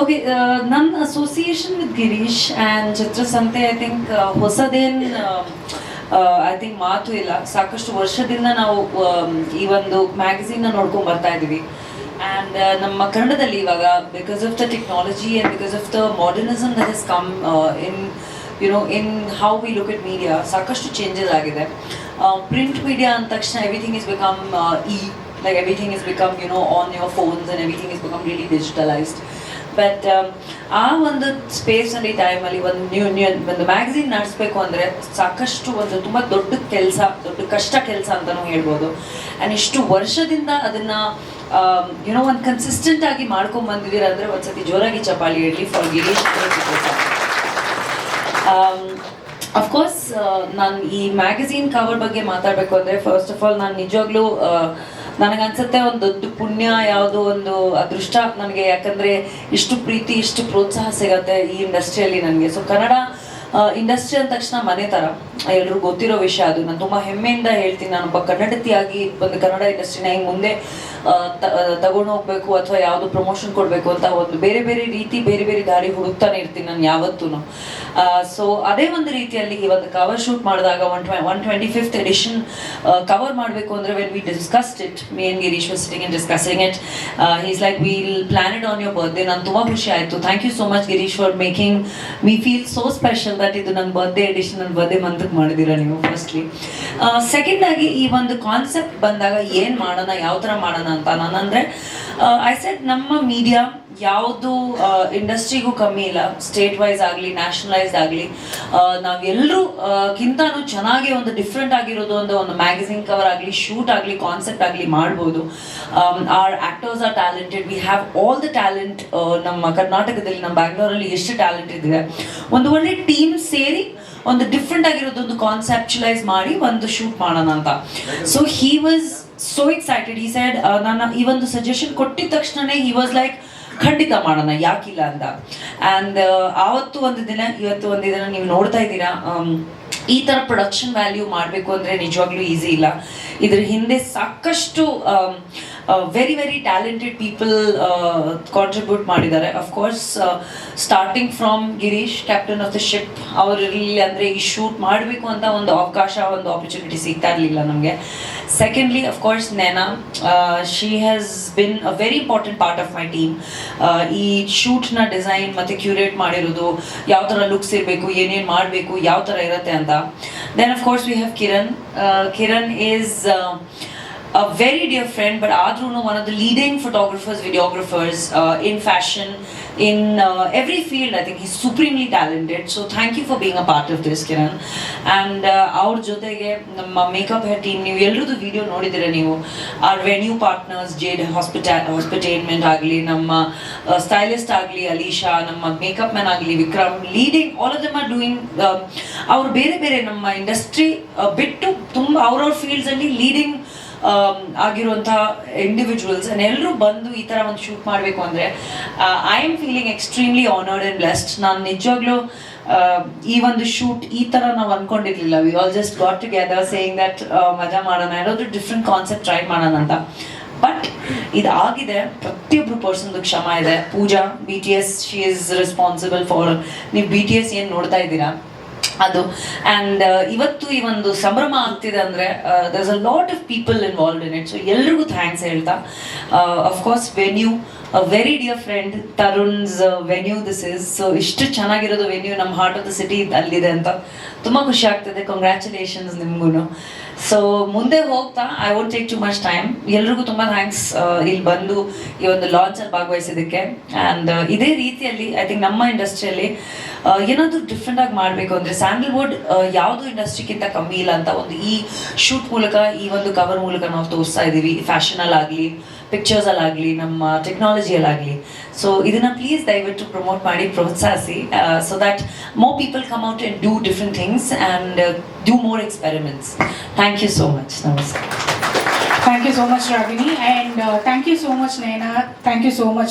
Okay ನನ್ನ association with Girish and Chitrasanthe I think ಹೊಸದೇನು I think ಮಾತು ಇಲ್ಲ. ಸಾಕಷ್ಟು ವರ್ಷದಿಂದ ನಾವು um, ಈ ಒಂದು ಮ್ಯಾಗಝೀನ್ನ ನೋಡ್ಕೊಂಡು ಬರ್ತಾ ಇದ್ದೀವಿ. ಆ್ಯಂಡ್ ನಮ್ಮ ಕನ್ನಡದಲ್ಲಿ ಇವಾಗ because of the technology and because of the modernism that is come in you know in how we look at media ಸಾಕಷ್ಟು ಚೇಂಜಸ್ ಆಗಿದೆ. ಪ್ರಿಂಟ್ ಮೀಡಿಯಾ ಅಂದ ತಕ್ಷಣ everything is become uh like everything is become you know on your phones and everything is become really digitalised but ಆ ಒಂದು ಸ್ಪೇಸ್ನಲ್ಲಿ ಟೈಮಲ್ಲಿ ಒಂದು new ಒಂದು magazine ನಡೆಸಬೇಕು ಅಂದರೆ ಸಾಕಷ್ಟು ಒಂದು ತುಂಬ ದೊಡ್ಡ ಕೆಲಸ, ದೊಡ್ಡ ಕಷ್ಟ ಕೆಲಸ ಅಂತಲೂ ಹೇಳ್ಬೋದು. ಆ್ಯಂಡ್ ಇಷ್ಟು ವರ್ಷದಿಂದ ಅದನ್ನು ಏನೋ ಒಂದು ಕನ್ಸಿಸ್ಟೆಂಟ್ ಆಗಿ ಮಾಡ್ಕೊಂಬಂದಿದ್ದೀರ ಅಂದರೆ ಒಂದ್ಸತಿ ಜೋರಾಗಿ ಚಪಾಳಿ ಇರಲಿ ಫಾರ್ ಗಿರೀಶ್ ಅಫ್ಕೋರ್ಸ್ ನಾನು ಈ ಮ್ಯಾಗಝೀನ್ ಕವರ್ ಬಗ್ಗೆ ಮಾತಾಡಬೇಕು ಅಂದರೆ ಫಸ್ಟ್ ಆಫ್ ಆಲ್ ನಾನು ನಿಜವಾಗ್ಲೂ ನನಗನ್ಸುತ್ತೆ ಒಂದು ದೊಡ್ಡ ಪುಣ್ಯ, ಯಾವುದೋ ಒಂದು ಅದೃಷ್ಟ ನನಗೆ. ಯಾಕಂದರೆ ಇಷ್ಟು ಪ್ರೀತಿ, ಇಷ್ಟು ಪ್ರೋತ್ಸಾಹ ಸಿಗತ್ತೆ ಈ ಇಂಡಸ್ಟ್ರಿಯಲ್ಲಿ ನನಗೆ. ಸೊ ಕನ್ನಡ ಇಂಡಸ್ಟ್ರಿ ಅಂದ ತಕ್ಷಣ ಮನೆ ತರ. ಎಲ್ಲರೂ ಗೊತ್ತಿರೋ ವಿಷಯ ಅದು. ನಾನು ತುಂಬಾ ಹೆಮ್ಮೆಯಿಂದ ಹೇಳ್ತೀನಿ. ನಾನೊಬ್ಬ ಕನ್ನಡತಿಯಾಗಿ ಒಂದು ಕನ್ನಡ ಇಂಡಸ್ಟ್ರಿನ ಹಿಂಗೆ ಮುಂದೆ ತಗೊಂಡು ಹೋಗ್ಬೇಕು ಅಥವಾ ಯಾವುದು ಪ್ರಮೋಷನ್ ಕೊಡಬೇಕು ಅಂತ ಒಂದು ಬೇರೆ ಬೇರೆ ರೀತಿ, ಬೇರೆ ಬೇರೆ ದಾರಿ ಹುಡುಕ್ತಾನೆ ಇರ್ತೀನಿ ನಾನು ಯಾವತ್ತೂ ಸೊ ಅದೇ ಒಂದು ರೀತಿಯಲ್ಲಿ ಈ ಒಂದು ಕವರ್ ಶೂಟ್ ಮಾಡಿದಾಗ one ಟ್ವೆ one twenty fifth edition cover ಮಾಡಬೇಕು ಅಂದರೆ when we discussed it me and Girish sitting in discussing it is like will plan it on your birthday ನಾನು ತುಂಬ ಖುಷಿ ಆಯಿತು. Thank you so much Girish for making me feel so special that ಇದು ನನ್ನ birthday edition ನನ್ನ birthday ಮಂತಕ್ಕೆ ಮಾಡಿದ್ದೀರಾ ನೀವು ಫಸ್ಟ್ಲಿ ಸೆಕೆಂಡ್ ಆಗಿ ಈ ಒಂದು ಕಾನ್ಸೆಪ್ಟ್ ಬಂದಾಗ ಏನು ಮಾಡೋಣ ಯಾವ ಥರ ಮಾಡೋಣ ಅಂತ ನಾನಂದರೆ ಐ ಸೆಟ್ ನಮ್ಮ ಮೀಡಿಯಾ ಯಾವುದು ಇಂಡಸ್ಟ್ರಿಗೂ ಕಮ್ಮಿ ಇಲ್ಲ. ಸ್ಟೇಟ್ ವೈಸ್ ಆಗಲಿ ನ್ಯಾಷನಲೈಸ್ಡ್ ಆಗಲಿ ನಾವೆಲ್ಲರೂ ಕಿಂತಾನು ಚೆನ್ನಾಗಿ ಒಂದು ಡಿಫ್ರೆಂಟ್ ಆಗಿರೋದು ಒಂದು ಒಂದು ಮ್ಯಾಗಝಿನ್ ಕವರ್ ಆಗಲಿ ಶೂಟ್ ಆಗಲಿ ಕಾನ್ಸೆಪ್ಟ್ ಆಗಲಿ ಮಾಡ್ಬೋದು. Our actors are talented we have all the talent ನಮ್ಮ ಕರ್ನಾಟಕದಲ್ಲಿ, ನಮ್ಮ ಬ್ಯಾಂಗ್ಳೂರಲ್ಲಿ ಎಷ್ಟು ಟ್ಯಾಲೆಂಟ್ ಇದೆ ಒಂದು ಒಳ್ಳೆ ಟೀಮ್ ಸೇರಿ ಒಂದು ಡಿಫ್ರೆಂಟ್ ಆಗಿರೋದೊಂದು ಕಾನ್ಸೆಪ್ಚುಲೈಸ್ ಮಾಡಿ ಒಂದು ಶೂಟ್ ಮಾಡೋಣ ಅಂತ. So he was so excited ಈ ಸೈಡ್ ನಾನು ಈ ಒಂದು ಸಜೆಷನ್ ಕೊಟ್ಟಿದ ತಕ್ಷಣನೇ ಹಿ ವಾಸ್ ಲೈಕ್ ಖಂಡಿತ ಮಾಡೋಣ, ಯಾಕಿಲ್ಲ ಅಂತ. ಆ್ಯಂಡ್ ಆವತ್ತು ಒಂದು ದಿನ, ಇವತ್ತು ಒಂದು ದಿನ ನೀವು ನೋಡ್ತಾ ಇದ್ದೀರಾ ಈ ಥರ ಪ್ರೊಡಕ್ಷನ್ ವ್ಯಾಲ್ಯೂ ಮಾಡಬೇಕು ಅಂದರೆ ನಿಜವಾಗ್ಲೂ ಈಸಿ ಇಲ್ಲ. ಇದ್ರ ಹಿಂದೆ ಸಾಕಷ್ಟು very very talented people contribute ಮಾಡಿದ್ದಾರೆ. Of course starting from Girish captain of the ship ಅವರಲ್ಲಿ ಅಂದರೆ ಈ ಶೂಟ್ ಮಾಡಬೇಕು ಅಂತ ಒಂದು ಅವಕಾಶ, ಒಂದು ಆಪರ್ಚುನಿಟಿ ಸಿಗ್ತಾ ಇರಲಿಲ್ಲ ನಮಗೆ. Secondly of course Nena she has been a very important part of my team ಈ ಶೂಟ್ನ ಡಿಸೈನ್ ಮತ್ತು ಕ್ಯೂರೇಟ್ ಮಾಡಿರೋದು, ಯಾವ ಥರ ಲುಕ್ಸ್ ಇರಬೇಕು, ಏನೇನು ಮಾಡಬೇಕು, ಯಾವ ಥರ ಇರುತ್ತೆ ಅಂತ. Then of course we have Kiran Kiran is a very dear friend, but Adruno, one of the leading photographers, videographers uh, in fashion, in uh, every field. I think he's supremely talented. So thank you for being a part of this, Kiran. And ಅವ್ರ ಜೊತೆಗೆ ನಮ್ಮ makeup hair team ನೀವು ಎಲ್ಲರದ್ದು video ನೋಡಿದ್ದೀರ ನೀವು R venue partners jade ಹಾಸ್ಪಿಟಾ ಹಾಸ್ಪಿಟೇಲ್ಮೆಂಟ್ ಆಗಲಿ ನಮ್ಮ stylist ಆಗಲಿ ಅಲೀಶಾ ನಮ್ಮ ಮೇಕಪ್ ಮ್ಯಾನ್ ಆಗಲಿ Vikram leading all of them are doing ಅವ್ರು ಬೇರೆ ಬೇರೆ ನಮ್ಮ ಇಂಡಸ್ಟ್ರಿ ಬಿಟ್ಟು ತುಂಬ ಅವ್ರವ್ರ ಫೀಲ್ಡ್ಸಲ್ಲಿ ಲೀಡಿಂಗ್ ಆಗಿರುವಂಥ ಇಂಡಿವಿಜುವಲ್ಸ್ ಎಲ್ಲರೂ ಬಂದು ಈ ಥರ ಒಂದು ಶೂಟ್ ಮಾಡಬೇಕು ಅಂದರೆ I am feeling extremely honoured and blessed ನಾನು ನಿಜವಾಗ್ಲೂ ಈ ಒಂದು ಶೂಟ್ ಈ ಥರ ನಾವು ಅನ್ಕೊಂಡಿರ್ಲಿಲ್ಲ. We all just got together saying that ಮಜಾ ಮಾಡೋಣ ಯಾರಾದ್ರೂ ಡಿಫ್ರೆಂಟ್ ಕಾನ್ಸೆಪ್ಟ್ ಟ್ರೈ ಮಾಡೋಣ ಅಂತ. ಬಟ್ ಇದು ಆಗಿದೆ ಪ್ರತಿಯೊಬ್ಬರು ಪರ್ಸನ್ದು ಕ್ಷಮ ಇದೆ. Pooja B T S she is responsible for ನೀವು ಬಿ ಟಿ ಎಸ್ ಏನು ನೋಡ್ತಾ ಇದ್ದೀರಾ? ಅದು. ಆ್ಯಂಡ್ ಇವತ್ತು ಈ ಒಂದು ಸಂಭ್ರಮ ಆಗ್ತಿದೆ ಅಂದರೆ there's a lot of people involve in it so ಎಲ್ರಿಗೂ ಥ್ಯಾಂಕ್ಸ್ ಹೇಳ್ತಾ. Of course venue very dear friend Tarun's venue this is so ಇಷ್ಟು ಚೆನ್ನಾಗಿರೋದು ವೆನ್ಯೂ ನಮ್ಮ ಹಾರ್ಟ್ ಆಫ್ ದ ಸಿಟಿ ಅಲ್ಲಿದೆ ಅಂತ. ತುಂಬ ಖುಷಿ ಆಗ್ತದೆ. ಕಂಗ್ರ್ಯಾಚುಲೇಷನ್ಸ್ ನಿಮ್ಗೂ ಸೊ ಮುಂದೆ ಹೋಗ್ತಾ I won't take too much time ಎಲ್ರಿಗೂ ತುಂಬ ಥ್ಯಾಂಕ್ಸ್ ಇಲ್ಲಿ ಬಂದು ಈ ಒಂದು ಲಾಂಚಲ್ಲಿ ಭಾಗವಹಿಸಿದ್ದಕ್ಕೆ. ಆ್ಯಂಡ್ ಇದೇ ರೀತಿಯಲ್ಲಿ ಐ ಥಿಂಕ್ ನಮ್ಮ ಇಂಡಸ್ಟ್ರಿಯಲ್ಲಿ ಏನಾದರೂ ಡಿಫ್ರೆಂಟ್ ಆಗಿ ಮಾಡಬೇಕು ಅಂದರೆ ಸ್ಯಾಂಡಲ್ವುಡ್ ಯಾವುದು ಇಂಡಸ್ಟ್ರಿಗಿಂತ ಕಮ್ಮಿ ಇಲ್ಲ ಅಂತ ಒಂದು ಈ ಶೂಟ್ ಮೂಲಕ, ಈ ಒಂದು ಕವರ್ ಮೂಲಕ ನಾವು ತೋರಿಸ್ತಾ ಇದ್ದೀವಿ ಫ್ಯಾಷನಲ್ಲಾಗಲಿ ಪಿಕ್ಚರ್ಸಲ್ಲಾಗಲಿ ನಮ್ಮ ಟೆಕ್ನಾಲಜಿಯಲ್ಲಾಗಲಿ ಸೊ ಇದನ್ನ ಪ್ಲೀಸ್ ದಯವಿಟ್ಟು ಪ್ರಮೋಟ್ ಮಾಡಿ ಪ್ರೋತ್ಸಾಹಿಸಿ so that more people come out and do different things and do more experiments thank you so much ನಮಸ್ಕಾರ Thank you so much, Ragini, and uh, thank you so much, Naina. Thank you so much.